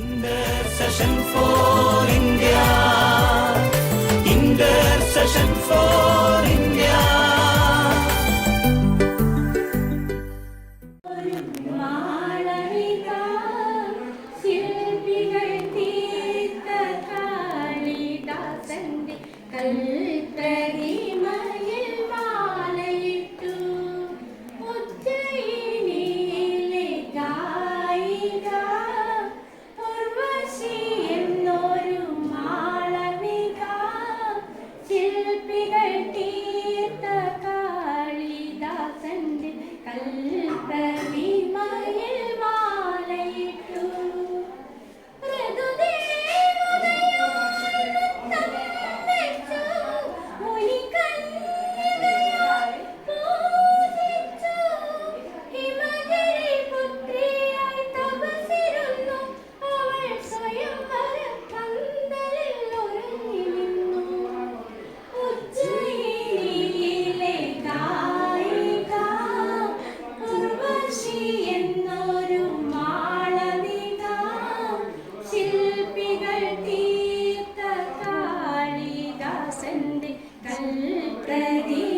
The Session for കൽപ്പനിമയ ತದಿ